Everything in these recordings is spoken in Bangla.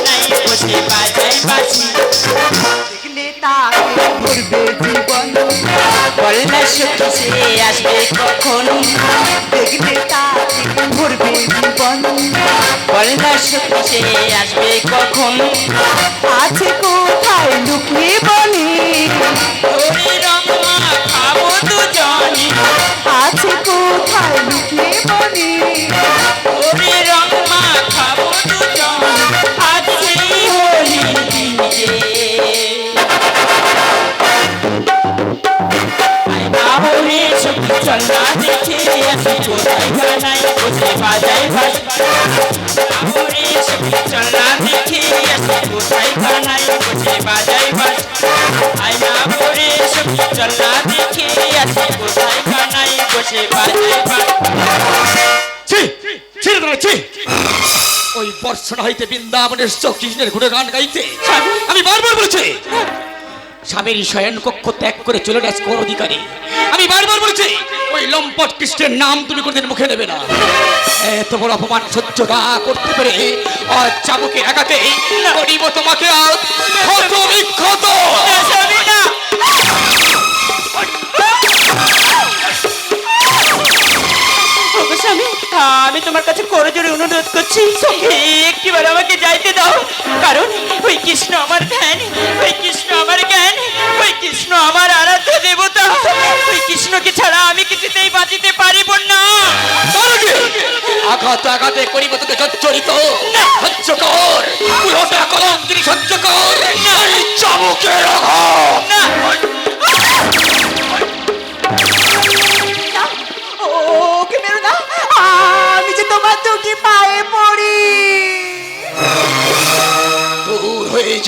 কানাই বসে বাজাই বাসি দেখলে তাকে ভরবে জীবন বলনা সখী সে আসবে কখন দেখলে তাকে ভরবে জীবন বলনা সখী সে আসবে কখন আছে কোথায় লুকিয়ে বনে? ওরে রঙমা খাব দুজনে আছে কোথায় লুকিয়ে বনে ওরে রঙমা খাব দুজনে না দেখে আসি কোথায় গানাই বসে বাজাই বাসি ওরে সখী না দেখে আসি কোথায় গানাই বসে বাজাই বাসি আয়না বলে সখী না দেখে আসি কোথায় গানাই বসে বাজাই বাসি ছি দাঁড়া ছি ওই বর্ষণা হইতে বৃন্দাবনের কৃষ্ণের ঘুরে গান গাইতে। আমি বারবার বলছি স্বামীর শয়ন কক্ষ ত্যাগ করে চলে গেছে কোন অধিকারী। আমি বারবার বলছি ওই লম্পট কৃষ্ণের নাম তুমি কোনদিন মুখে নেবে না। এত বড় অপমান সহ্য না করতে পেরে আজ চাবুকে আঘাতে করিব তোমাকে আজ ক্ষত বিক্ষত। তোমার কাছে করে জোরে অনুরোধ করছি। একটিবার আমাকে যাইতে দাও। কারণ ওই কৃষ্ণ আমার ধ্যান ওই কৃষ্ণ আমার জ্ঞান ওই কৃষ্ণ আমার আরাধ্য দেবতা। ওই কৃষ্ণকে ছাড়া আমি কিছুতেই বাঁচিতে পারিব না। আঘাত আঘাতে করিব তোকে জর্জরিত। সহ্য কর পুরোটা কলঙ্কিনী সহ্য কর চাবুকের আঘাত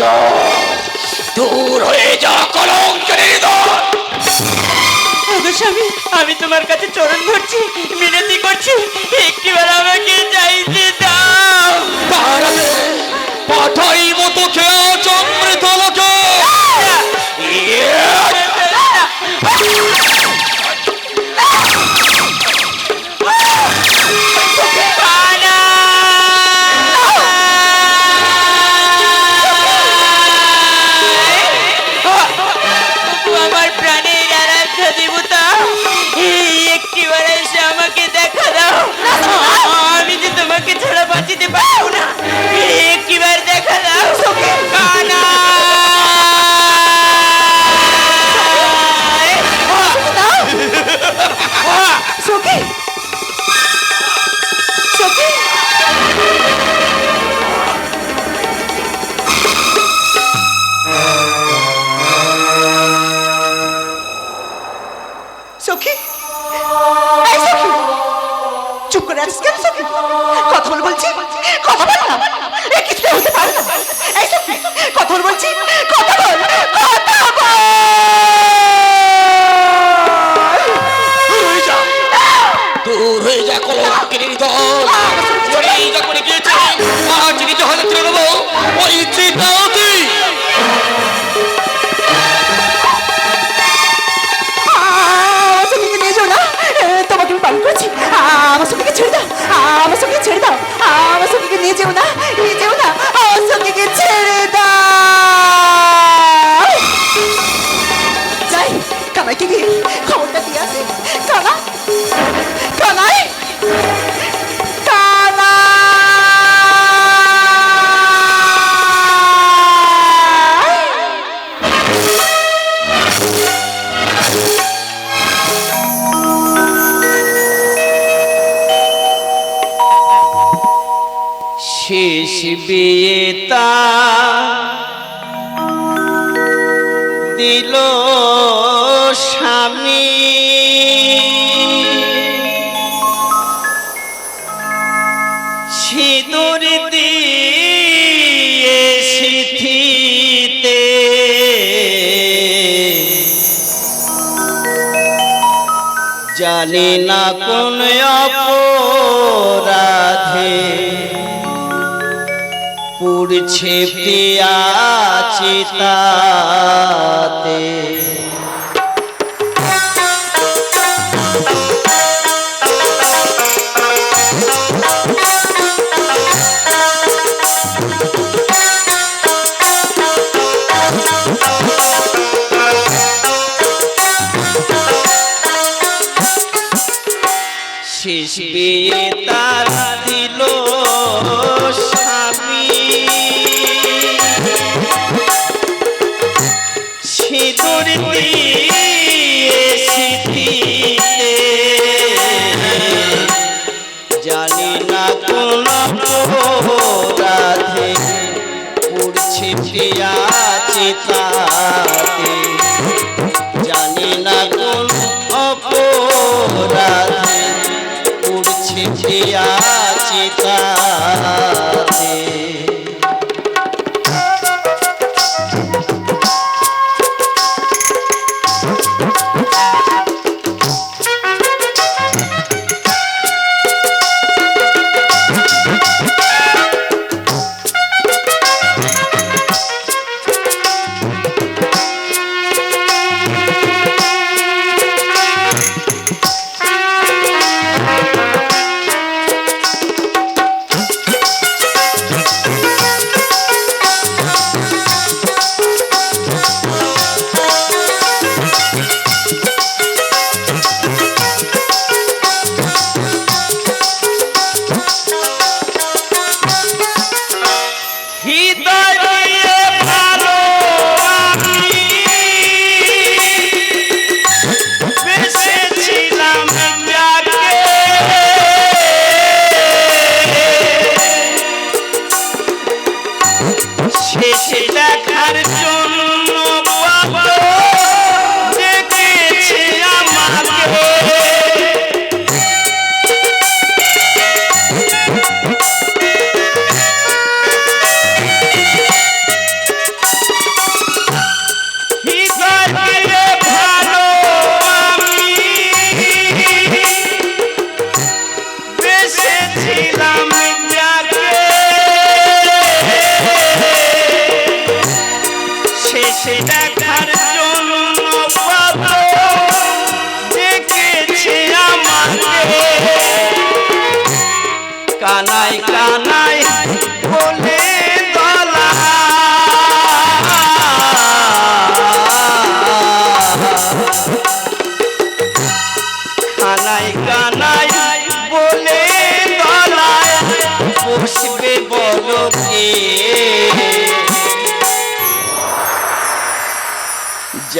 দূর হয়ে যা। দূর হয়ে যা কলঙ্কিনী হৃদয়। স্বামী আমি তোমার কাছে চরণ ধরছি মিনতি করছি একটিবার আমাকে যাইতে দাও। তারাতে পাঠাইব তোকে আজ অমৃত লোকে। কথা বল বলছি কথা বল কথা বল কথা বল। শেষ বিয়েতা দিল স্বামী। সিঁদুর দিয়ে সিথিতে জানি না কোন অপরাধে পুড়ছে প্রিয়া চিতাতে দিয়ে স্মৃতিতে জানি না কোন রাধে, পড়ছে প্রিয়া চিতাতে। জানি না কোন অপরাধে, পড়ছে প্রিয়া চিতাতে।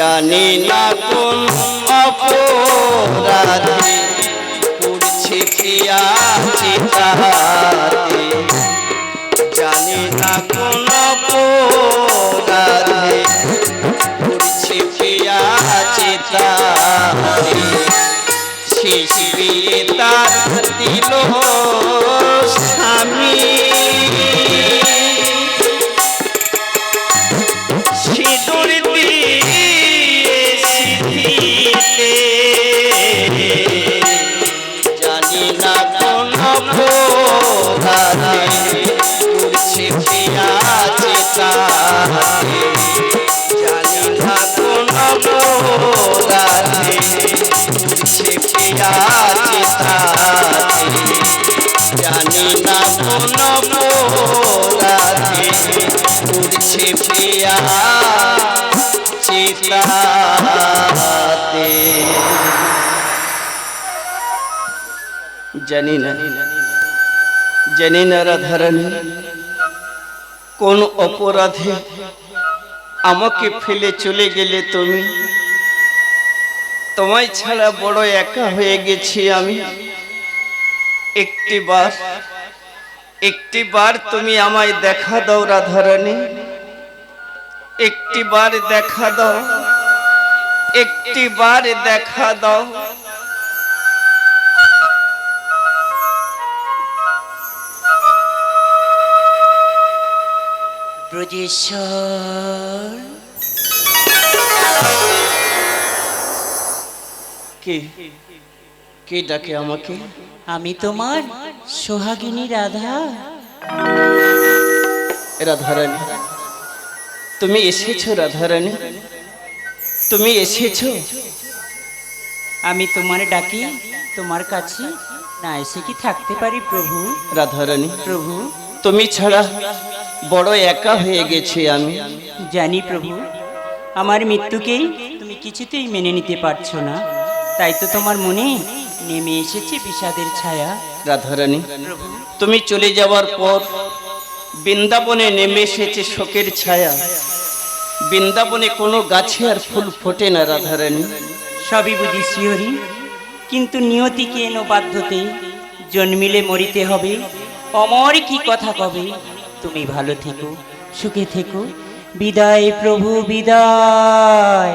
জানি না কোন অপরাধে। প্রিয়া চিতাতে জানি না কোন অপরাধে। পড়ছে প্রিয়া চিতাতে শেষ তার দিল। চিতাতে জানি না কোন অপরাধে করছে প্রিয়া চিতাতে জানি না কোন অপরাধে আমাকে ফেলে চলে গেলে তুমি? তোমায় ছাড়া বড় একা হয়ে গেছি আমি। একটি বার একটি বার তুমি আমায় দেখা দাও রাধারানী। একটি বার দেখা দাও একটি বার দেখা দাও। ব্রজেশ্বর কে? কে ডাকে আমাকে? আমি তোমার সোহাগিনী রাধা। রাধারানী তুমি এসেছ রাধারানী তুমি এসেছ। আমি তোমার ডাকি তোমার কাছে না এসে কি থাকতে পারি প্রভু? রাধারানী প্রভু? তুমি ছাড়া বড় একা হয়ে গেছি আমি। জানি প্রভু আমার মৃত্যুকেই তুমি কিছুতেই মেনে নিতে পারছ না। তাই তো তোমার মনে নেমে এসেছে বিষাদের ছায়া। রাধারানী তুমি চলে যাওয়ার পর বৃন্দাবনে নেমে এসেছে শোকের ছায়া। বৃন্দাবনে কোনো গাছে আর ফুল ফোটে না রাধারানী। সবই বুঝি শিহরি কিন্তু নিয়তিকে এনো বাধ্যতে? জন্মিলে মরিতে হবে। অমর কি কথা কবে? তুমি ভালো থেকো সুখে থেকো। বিদায় প্রভু বিদায়।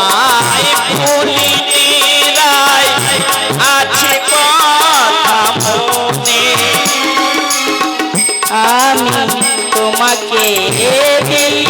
তোমায় আছে কথা মনে আমি তোমাকে দিয়েছি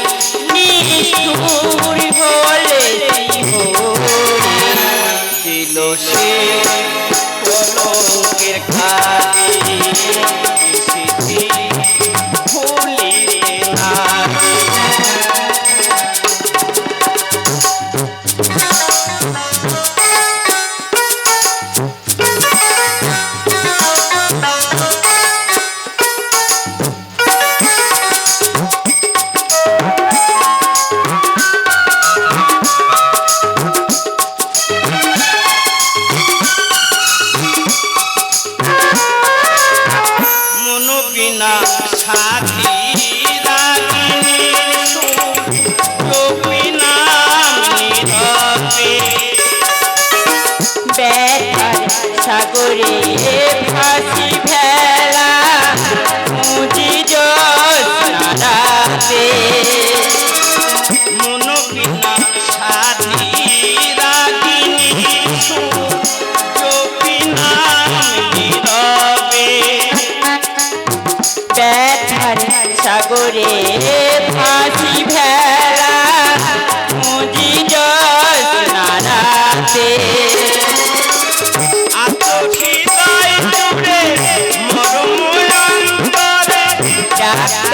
ব্যথার সাগরে ফাঁসি ভেলা মুজি জোৎস্নারাতে মনো yeah.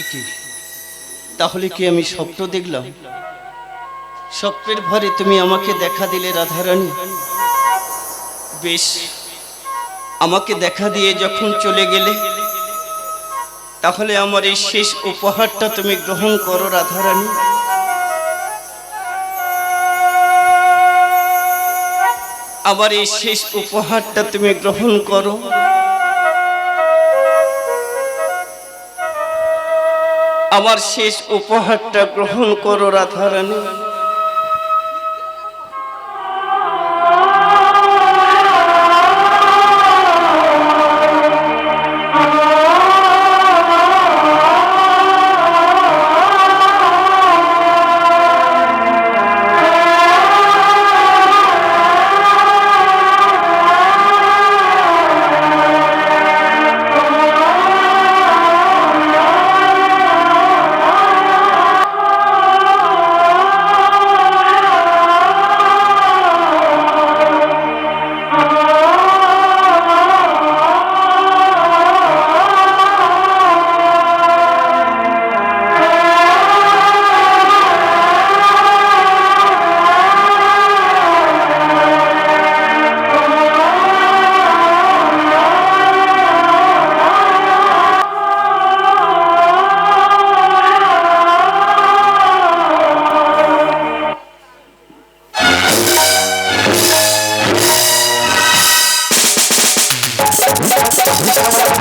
একি তাহলে কি আমি স্বপ্ন দেখলাম? স্বপ্নের ভরে তুমি আমাকে দেখা দিলে, রাধারানী। বেশ, আমাকে দেখা দিয়ে যখন চলে গেলে, তাহলে আমার এই শেষ উপহারটা তুমি গ্রহণ করো, রাধারানী। আমার এই শেষ উপহারটা তুমি গ্রহণ করো। আমার শেষ উপহারটা গ্রহণ করো রাধারানী।